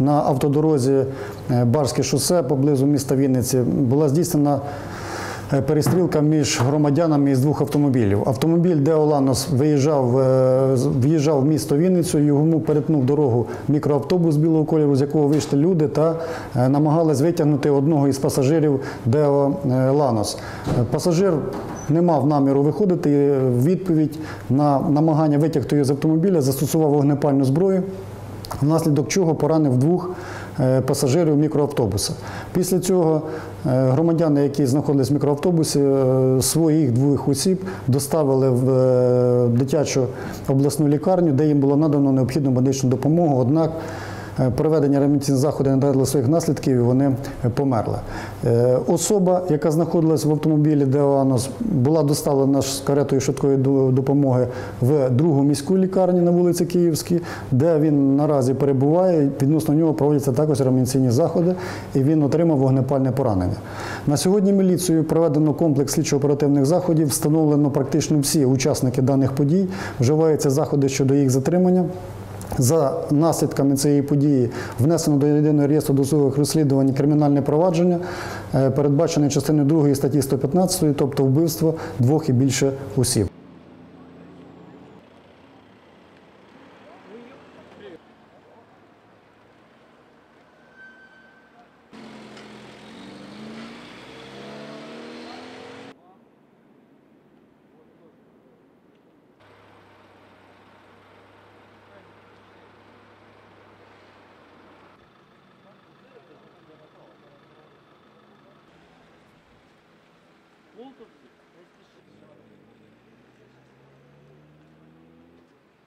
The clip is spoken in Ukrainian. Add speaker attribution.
Speaker 1: на автодорозі е, Барське шосе поблизу міста Вінниці була здійснена е, перестрілка між громадянами із двох автомобілів. Автомобіль Део Ланос виїжджав, е, в'їжджав в місто Вінницю, йому перетнув дорогу мікроавтобус білого кольору, з якого вийшли люди, та намагались витягнути одного із пасажирів Део Ланос. Пасажир не мав наміру виходити. Відповідь на намагання витягти його з автомобіля застосував вогнепальну зброю, внаслідок чого поранив двох е, пасажирів мікроавтобуса. Після цього е, громадяни, які знаходились в мікроавтобусі, е, своїх двох осіб доставили в дитячу обласну лікарню, де їм було надано необхідну медичну допомогу. Однак Проведення реанімаційних заходів не дали своїх наслідків, і вони е, померли. Е, Особа, яка знаходилась в автомобілі Деоанос, була доставлена з каретою швидкої допомоги в другу міську лікарню на вулиці Київській, де він наразі перебуває. Відносно нього проводяться також реанімаційні заходи, і він отримав вогнепальне поранення. На сьогодні міліцією проведено комплекс слідчо-оперативних заходів, встановлено практично всі учасники даних подій, вживаються заходи щодо їх затримання. За наслідками цієї події внесено до єдиного реєстру досудових розслідувань кримінальне провадження, е, передбачене частиною 2 статті 115, тобто вбивство двох і більше осіб.
Speaker 2: Полтовці не спішить.